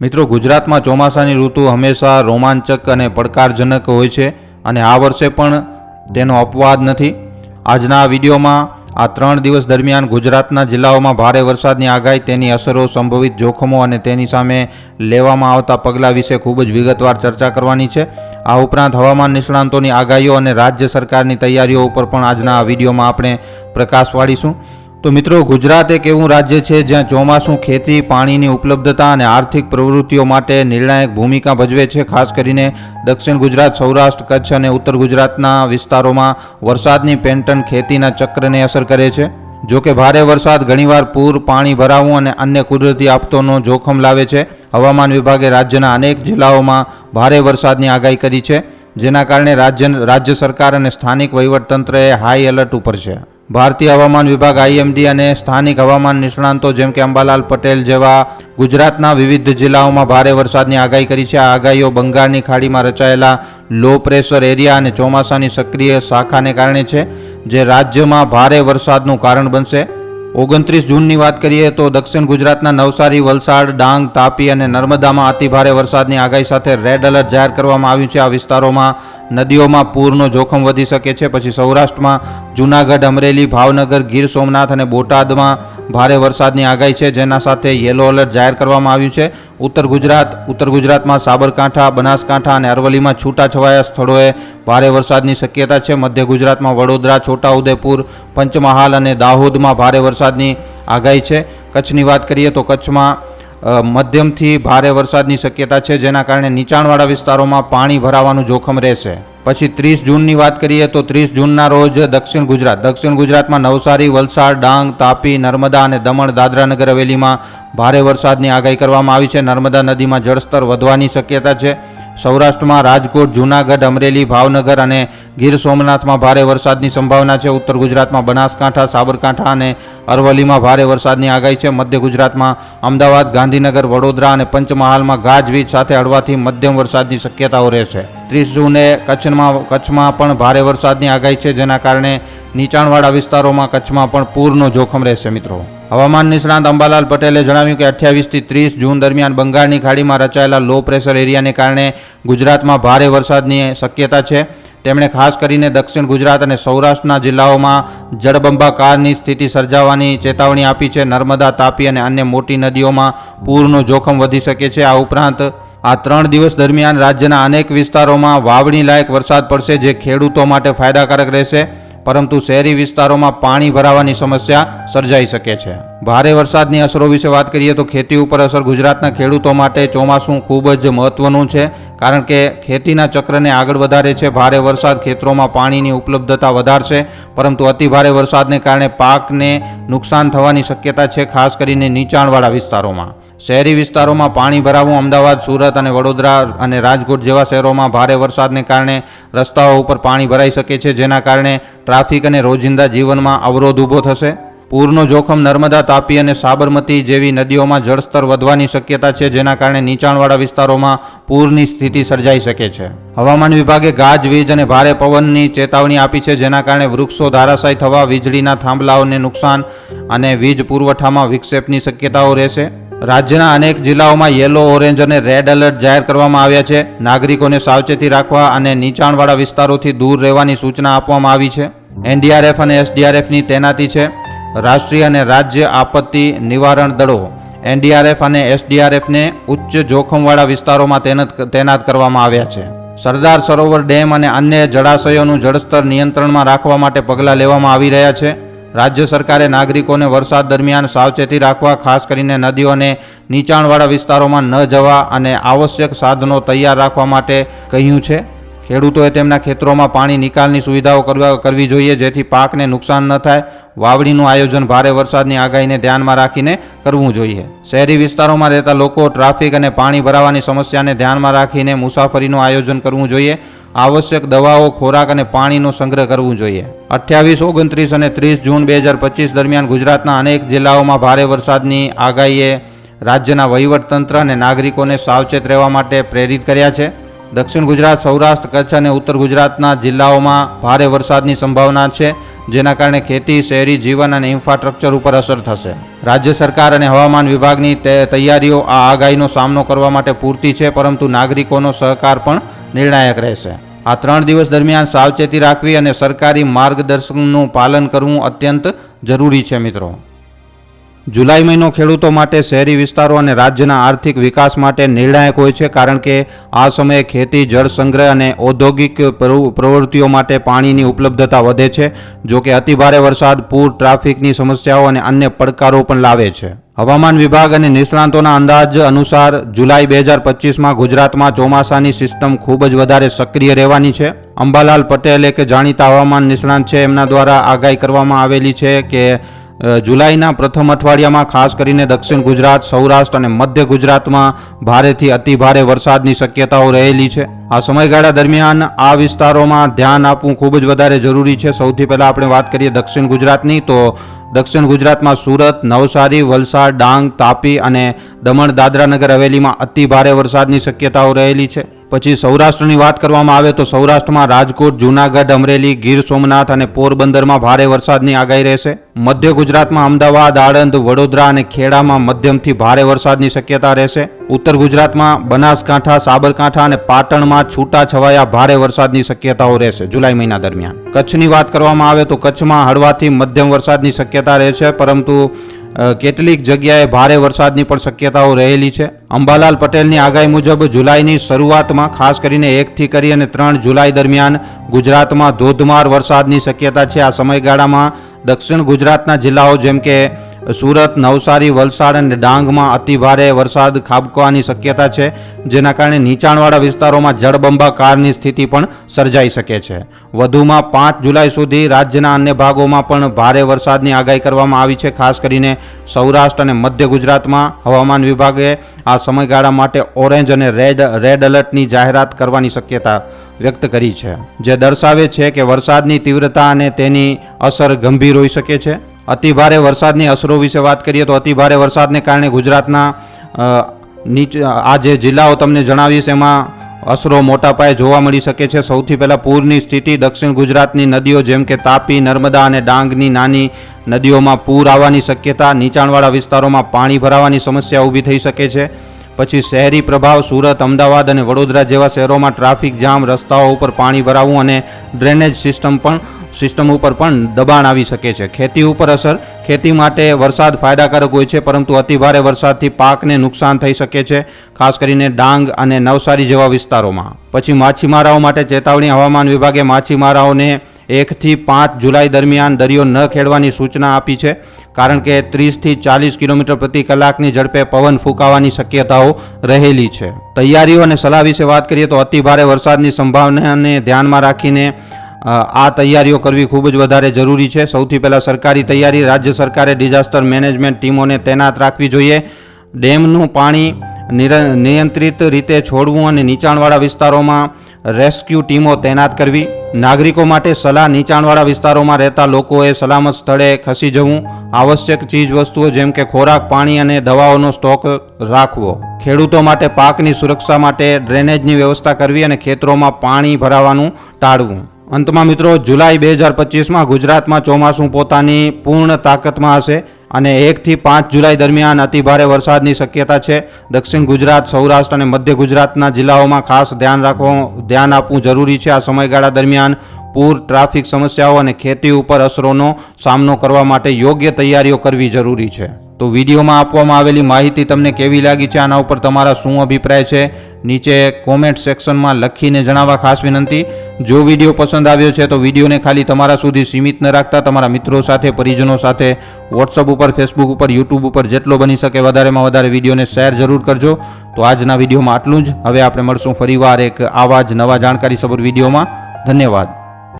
મિત્રો, ગુજરાતમાં ચોમાસાની ઋતુ હંમેશા રોમાંચક અને પડકારજનક હોય છે અને આ વર્ષે પણ તેનો અપવાદ નથી. આજના વિડીયોમાં આ ત્રણ દિવસ દરમિયાન ગુજરાતના જિલ્લાઓમાં ભારે વરસાદની આગાહી, તેની અસરો, સંભવિત જોખમો અને તેની સામે લેવામાં આવતા પગલાં વિશે ખૂબ જ વિગતવાર ચર્ચા કરવાની છે. આ ઉપરાંત હવામાન નિષ્ણાંતોની આગાહીઓ અને રાજ્ય સરકારની તૈયારીઓ ઉપર પણ આજના વિડીયોમાં આપણે પ્રકાશ પાડીશું. તો મિત્રો, ગુજરાત એક એવું રાજ્ય છે જ્યાં ચોમાસું ખેતી, પાણીની ઉપલબ્ધતા અને આર્થિક પ્રવૃત્તિઓ માટે નિર્ણાયક ભૂમિકા ભજવે છે. ખાસ કરીને દક્ષિણ ગુજરાત, સૌરાષ્ટ્ર, કચ્છ અને ઉત્તર ગુજરાતના વિસ્તારોમાં વરસાદની પેન્ટન ખેતીના ચક્રને અસર કરે છે. જો કે ભારે વરસાદ ઘણીવાર પૂર, પાણી ભરાવું અને અન્ય કુદરતી આફતોનો જોખમ લાવે છે. હવામાન વિભાગે રાજ્યના અનેક જિલ્લાઓમાં ભારે વરસાદની આગાહી કરી છે, જેના કારણે રાજ્ય રાજ્ય સરકાર અને સ્થાનિક વહીવટતંત્રએ હાઈ એલર્ટ ઉપર છે. ભારતીય હવામાન વિભાગ આઈએમડી અને સ્થાનિક હવામાન નિષ્ણાંતો જેમ કે અંબાલાલ પટેલ જેવા ગુજરાતના વિવિધ જિલ્લાઓમાં ભારે વરસાદની આગાહી કરી છે. આ આગાહીઓ બંગાળની ખાડીમાં રચાયેલા લો પ્રેશર એરિયા અને ચોમાસાની સક્રિય શાખાને કારણે છે, જે રાજ્યમાં ભારે વરસાદનું કારણ બનશે. ઓગણત્રીસ જૂનની વાત કરીએ તો દક્ષિણ ગુજરાતના નવસારી, વલસાડ, ડાંગ, તાપી અને નર્મદામાં અતિભારે વરસાદની આગાહી સાથે રેડ એલર્ટ જાહેર કરવામાં આવ્યું છે. આ વિસ્તારોમાં નદીઓમાં પૂરનો જોખમ વધી શકે છે. પછી સૌરાષ્ટ્રમાં જૂનાગઢ, અમરેલી, ભાવનગર, ગીર સોમનાથ અને બોટાદમાં ભારે વરસાદની આગાહી છે. જેના સાથે યલો એલર્ટ જાહેર કરવામાં આવ્યું છે. ઉત્તર ગુજરાત, ઉત્તર ગુજરાતમાં સાબરકાંઠા, બનાસકાંઠા અને અરવલ્લીમાં છૂટાછવાયા સ્થળોએ ભારે વરસાદની શક્યતા છે. મધ્ય ગુજરાતમાં વડોદરા, છોટાઉદેપુર, પંચમહાલ અને દાહોદમાં ભારે વરસાદની આગાહી છે. કચ્છની વાત કરીએ તો કચ્છમાં મધ્યમથી ભારે વરસાદની શક્યતા છે, જેના કારણે નીચાણવાળા વિસ્તારોમાં પાણી ભરાવાનું જોખમ રહેશે. પછી ત્રીસ જૂનની વાત કરીએ તો ત્રીસ જૂનના રોજ દક્ષિણ ગુજરાત, દક્ષિણ ગુજરાતમાં નવસારી, વલસાડ, ડાંગ, તાપી, નર્મદા અને દમણ, દાદરા નગર હવેલીમાં ભારે વરસાદની આગાહી કરવામાં આવી છે. નર્મદા નદીમાં જળસ્તર વધવાની શક્યતા છે. સૌરાષ્ટ્રમાં રાજકોટ, જૂનાગઢ, અમરેલી, ભાવનગર અને ગીર સોમનાથમાં ભારે વરસાદની સંભાવના છે. ઉત્તર ગુજરાતમાં બનાસકાંઠા, સાબરકાંઠા અને અરવલ્લીમાં ભારે વરસાદની આગાહી છે. મધ્ય ગુજરાતમાં અમદાવાદ, ગાંધીનગર, વડોદરા અને પંચમહાલમાં ગાજવીજ સાથે હળવાથી મધ્યમ વરસાદની શક્યતાઓ રહેશે. ત્રીસ જૂને કચ્છમાં કચ્છમાં પણ ભારે વરસાદની આગાહી છે, જેના કારણે નીચાણવાળા વિસ્તારોમાં કચ્છમાં પણ પૂરનું જોખમ રહેશે મિત્રો. હવામાન નિષ્ણાંત અંબાલાલ પટેલે જણાવ્યું કે અઠ્યાવીસથી ત્રીસ જૂન દરમિયાન બંગાળની ખાડીમાં રચાયેલા લો પ્રેશર એરિયાને કારણે ગુજરાતમાં ભારે વરસાદની શક્યતા છે. તેમણે ખાસ કરીને દક્ષિણ ગુજરાત અને સૌરાષ્ટ્રના જિલ્લાઓમાં જળબંબાકારની સ્થિતિ સર્જાવાની ચેતવણી આપી છે. નર્મદા, તાપી અને અન્ય મોટી નદીઓમાં પૂરનું જોખમ વધી શકે છે. આ ઉપરાંત આ ત્રણ દિવસ દરમિયાન રાજ્યના અનેક વિસ્તારોમાં વાવણી લાયક વરસાદ પડશે, જે ખેડૂતો માટે ફાયદાકારક રહેશે. પરંતુ શહેરી વિસ્તારોમાં પાણી ભરાવાની સમસ્યા સર્જાઈ શકે છે. ભારે વરસાદની અસરો વિશે વાત કરીએ તો ખેતી ઉપર અસર ગુજરાતના ખેડૂતો માટે ચોમાસું ખૂબ જ મહત્વનું છે, કારણ કે ખેતીના ચક્રને આગળ વધારે છે. ભારે વરસાદ ખેતરોમાં પાણીની ઉપલબ્ધતા વધારશે, પરંતુ અતિભારે વરસાદને કારણે પાકને નુકસાન થવાની શક્યતા છે, ખાસ કરીને નીચાણવાળા વિસ્તારોમાં. શહેરી વિસ્તારોમાં પાણી ભરાવું અમદાવાદ, સુરત અને વડોદરા અને રાજકોટ જેવા શહેરોમાં ભારે વરસાદને કારણે રસ્તાઓ ઉપર પાણી ભરાઈ શકે છે, જેના કારણે ટ્રાફિક અને રોજિંદા જીવનમાં અવરોધ ઊભો થશે. પૂરનો જોખમ નર્મદા, તાપી અને સાબરમતી જેવી નદીઓમાં જળસ્તર વધવાની શક્યતા છે, જેના કારણે નીચાણવાળા વિસ્તારોમાં પૂરની સ્થિતિ સર્જાઈ શકે છે. હવામાન વિભાગે ગાજવીજ અને ભારે પવનની ચેતવણી આપી છે, જેના કારણે વૃક્ષો ધારાશાય થવા, વીજળીના થાંભલાઓને નુકસાન અને વીજ પુરવઠામાં વિક્ષેપની શક્યતાઓ રહેશે. રાજ્યના અનેક જિલ્લાઓમાં યલો, ઓરેન્જ અને રેડ એલર્ટ જાહેર કરવામાં આવ્યા છે. નાગરિકોને સાવચેતી રાખવા અને નીચાણવાળા વિસ્તારોથી દૂર રહેવાની સૂચના આપવામાં આવી છે. એનડીઆરએફ અને એસડીઆરએફની તૈનાતી છે. રાષ્ટ્રીય અને રાજ્ય આપત્તિ નિવારણ દળો, એનડીઆરએફ અને એસડીઆરએફને ઉચ્ચ જોખમવાળા વિસ્તારોમાં તૈનાત તૈનાત કરવામાં આવ્યા છે. સરદાર સરોવર ડેમ અને અન્ય જળાશયોનું જળસ્તર નિયંત્રણમાં રાખવા માટે પગલાં લેવામાં આવી રહ્યા છે. રાજ્ય સરકારે નાગરિકોને વરસાદ દરમિયાન સાવચેતી રાખવા, ખાસ કરીને નદીઓ અને નીચાણવાળા વિસ્તારોમાં ન જવા અને આવશ્યક સાધનો તૈયાર રાખવા માટે કહ્યું છે. ખેડૂતોએ તેમના ખેતરોમાં પાણી નિકાલની સુવિધાઓ કરવા કરવી જોઈએ જેથી પાકને નુકસાન ન થાય. વાવડીનું આયોજન ભારે વરસાદની આગાહીને ધ્યાનમાં રાખીને કરવું જોઈએ. શહેરી વિસ્તારોમાં રહેતા લોકો ટ્રાફિક અને પાણી ભરાવાની સમસ્યાને ધ્યાનમાં રાખીને મુસાફરીનું આયોજન કરવું જોઈએ. આવશ્યક દવાઓ, ખોરાક અને પાણીનો સંગ્રહ કરવો જોઈએ. અઠ્યાવીસ, ઓગણત્રીસ અને ત્રીસ જૂન બે હજાર પચીસ દરમિયાન ગુજરાતના અનેક જિલ્લાઓમાં ભારે વરસાદની આગાહીએ રાજ્યના વહીવટતંત્ર અને નાગરિકોને સાવચેત રહેવા માટે પ્રેરિત કર્યા છે. દક્ષિણ ગુજરાત, સૌરાષ્ટ્ર, કચ્છ અને ઉત્તર ગુજરાતના જિલ્લાઓમાં ભારે વરસાદની સંભાવના છે, જેના કારણે ખેતી, શહેરી જીવન અને ઇન્ફ્રાસ્ટ્રક્ચર ઉપર અસર થશે. રાજ્ય સરકાર અને હવામાન વિભાગની તૈયારીઓ આ આગાહીનો સામનો કરવા માટે પૂરતી છે, પરંતુ નાગરિકોનો સહકાર પણ નિર્ણાયક રહેશે. આ ત્રણ દિવસ દરમિયાન સાવચેતી રાખવી અને સરકારી માર્ગદર્શનનું પાલન કરવું અત્યંત જરૂરી છે, મિત્રો. જુલાઈ મહિનો ખેડૂતો માટે શહેરી વિસ્તારો અને રાજ્યના આર્થિક વિકાસ માટે નિર્ણાયક હોય છે કારણ કે આ સમયે ખેતી, જળ સંગ્રહ અને ઔદ્યોગિક પ્રવૃ- પ્રવૃત્તિઓ માટે પાણીની ઉપલબ્ધતા વધે છે, જો કે અતિભારે વરસાદ, પૂર, ટ્રાફિકની સમસ્યાઓ અને અન્ય પડકારો પણ લાવે છે. હવામાન વિભાગ અને નિષ્ણાંતોના અંદાજ અનુસાર જુલાઈ બે હજાર પચીસમાં ગુજરાતમાં ચોમાસાની સિસ્ટમ ખૂબ જ વધારે સક્રિય રહેવાની છે. અંબાલાલ પટેલ એક જાણીતા હવામાન નિષ્ણાંત છે. એમના દ્વારા આગાહી કરવામાં આવેલી છે કે જુલાઈના પ્રથમ અઠવાડિયામાં ખાસ કરીને દક્ષિણ ગુજરાત, સૌરાષ્ટ્ર અને મધ્ય ગુજરાતમાં ભારેથી અતિ ભારે વરસાદની શક્યતાઓ રહેલી છે. આ સમયગાળા દરમિયાન આ વિસ્તારોમાં ધ્યાન આપવું ખૂબ જ વધારે જરૂરી છે. સૌથી પહેલાં આપણે વાત કરીએ દક્ષિણ ગુજરાતની, તો દક્ષિણ ગુજરાતમાં સુરત, નવસારી, વલસાડ, ડાંગ, તાપી અને દમણ, દાદરા નગર હવેલીમાં અતિ ભારે વરસાદની શક્યતાઓ રહેલી છે. પછી સૌરાષ્ટ્રની વાત કરવામાં આવે તો સૌરાષ્ટ્રમાં રાજકોટ, જૂનાગઢ, અમરેલી, ગીર સોમનાથ અને પોરબંદરમાં ભારે વરસાદની આગાહી રહેશે. મધ્ય ગુજરાતમાં અમદાવાદ, આણંદ, વડોદરા અને ખેડામાં મધ્યમથી ભારે વરસાદની શક્યતા રહેશે. ઉત્તર ગુજરાતમાં બનાસકાંઠા, સાબરકાંઠા અને પાટણમાં છૂટા છવાયા ભારે વરસાદની શક્યતાઓ રહેશે જુલાઈ મહિના દરમિયાન. કચ્છની વાત કરવામાં આવે તો કચ્છમાં હળવાથી મધ્યમ વરસાદની શક્યતા રહેશે, પરંતુ કેટલીક જગ્યાએ ભારે વરસાદની પણ શક્યતાઓ રહેલી છે. અંબાલાલ પટેલની આગાહી મુજબ જુલાઈની શરૂઆતમાં ખાસ કરીને એકથી કરી અને ત્રણ જુલાઈ દરમિયાન ગુજરાતમાં ધોધમાર વરસાદની શક્યતા છે. આ સમયગાળામાં દક્ષિણ ગુજરાતના જિલ્લાઓ જેમ કે સુરત, નવસારી, વલસાડ અને ડાંગમાં અતિભારે વરસાદ ખાબકવાની શક્યતા છે, જેના કારણે નીચાણવાળા વિસ્તારોમાં જળબંબાકારની સ્થિતિ પણ સર્જાઈ શકે છે. વધુમાં પાંચ જુલાઈ સુધી રાજ્યના અન્ય ભાગોમાં પણ ભારે વરસાદની આગાહી કરવામાં આવી છે, ખાસ કરીને સૌરાષ્ટ્ર અને મધ્ય ગુજરાતમાં. હવામાન વિભાગે આ સમયગાળા માટે ઓરેન્જ અને રેડ રેડ એલર્ટની જાહેરાત કરવાની શક્યતા વ્યક્ત કરી છે, જે દર્શાવે છે કે વરસાદની તીવ્રતા અને તેની અસર ગંભીર હોઈ શકે છે. અતિભારે વરસાદની અસરો વિશે વાત કરીએ તો અતિભારે વરસાદને કારણે ગુજરાતના નીચે, આ જે જિલ્લાઓ તમને જણાવીશ એમાં અસરો મોટા પાયે જોવા મળી શકે છે. સૌથી પહેલાં પૂરની સ્થિતિ દક્ષિણ ગુજરાતની નદીઓ જેમ કે તાપી, નર્મદા અને ડાંગની નાની નદીઓમાં પૂર આવવાની શક્યતા, નીચાણવાળા વિસ્તારોમાં પાણી ભરાવાની સમસ્યા ઊભી થઈ શકે છે. પછી શહેરી પ્રભાવ સુરત, અમદાવાદ અને વડોદરા જેવા શહેરોમાં ટ્રાફિક જામ, રસ્તાઓ ઉપર પાણી ભરાવું અને ડ્રેનેજ સિસ્ટમ પણ સિસ્ટમ ઉપર પણ દબાણ આવી શકે છે. ખેતી ઉપર અસર. ખેતી માટે વરસાદ ફાયદાકારક હોય છે, પરંતુ અતિભારે વરસાદથી પાકને નુકસાન થઈ શકે છે, ખાસ કરીને ડાંગ અને નવસારી જેવા વિસ્તારોમાં. પછી માછીમારાઓ માટે ચેતવણી હવામાન વિભાગે માછીમારાઓને એકથી પાંચ જુલાઈ દરમિયાન દરિયો ન ખેડવાની સૂચના આપી છે, કારણ કે ત્રીસથી ચાલીસ કિલોમીટર પ્રતિ કલાકની ઝડપે પવન ફૂંકાવાની શક્યતાઓ રહેલી છે. તૈયારીઓ અને સલાહ વિશે વાત કરીએ તો અતિભારે વરસાદની સંભાવનાને ધ્યાનમાં રાખીને આ તૈયારીઓ કરવી ખૂબ જ વધારે જરૂરી છે. સૌથી પહેલાં સરકારી તૈયારી, રાજ્ય સરકારે ડિઝાસ્ટર મેનેજમેન્ટ ટીમોને તૈનાત રાખવી જોઈએ. ડેમનું પાણી નિયંત્રિત રીતે છોડવું અને નીચાણવાળા વિસ્તારોમાં રેસ્ક્યુ ટીમો તૈનાત કરવી. નાગરિકો માટે સલાહ નીચાણવાળા વિસ્તારોમાં રહેતા લોકોએ સલામત સ્થળે ખસી જવું. આવશ્યક ચીજ વસ્તુઓ જેમ કે ખોરાક, પાણી અને દવાઓનો સ્ટોક રાખવો. ખેડૂતો માટે પાકની સુરક્ષા માટે ડ્રેનેજની વ્યવસ્થા કરવી અને ખેતરોમાં પાણી ભરાવાનું ટાળવું. અંતમાં મિત્રો, જુલાઈ બે હજાર પચીસમાં ગુજરાતમાં ચોમાસું પોતાની પૂર્ણ તાકાતમાં હશે અને એકથી પાંચ જુલાઈ દરમિયાન અતિભારે વરસાદની શક્યતા છે. દક્ષિણ ગુજરાત, સૌરાષ્ટ્ર અને મધ્ય ગુજરાતના જિલ્લાઓમાં ખાસ ધ્યાન રાખવું ધ્યાન આપવું જરૂરી છે. આ સમયગાળા દરમિયાન પૂર, ટ્રાફિક સમસ્યાઓ અને ખેતી ઉપર અસરોનો સામનો કરવા માટે યોગ્ય તૈયારીઓ કરવી જરૂરી છે. તો વિડીયોમાં આપવામાં આવેલી માહિતી તમને કેવી લાગી છે? આના ઉપર તમારા શું અભિપ્રાય છે? નીચે કોમેન્ટ સેક્શનમાં લખીને જણાવવા ખાસ વિનંતી. જો વીડિયો પસંદ આવ્યો છે તો વિડીયોને ખાલી તમારા સુધી સીમિત ન રાખતા તમારા મિત્રો સાથે, પરિજનો સાથે વોટ્સઅપ ઉપર ફેસબુક ઉપર યુટ્યુબ ઉપર જેટલો બની શકે વધારેમાં વધારે વિડીયોને શેર જરૂર કરજો. તો આજના વિડીયોમાં આટલું જ. હવે આપણે મળશું ફરીવાર એક આવા જ નવા જાણકારીસભર વિડીયોમાં. ધન્યવાદ.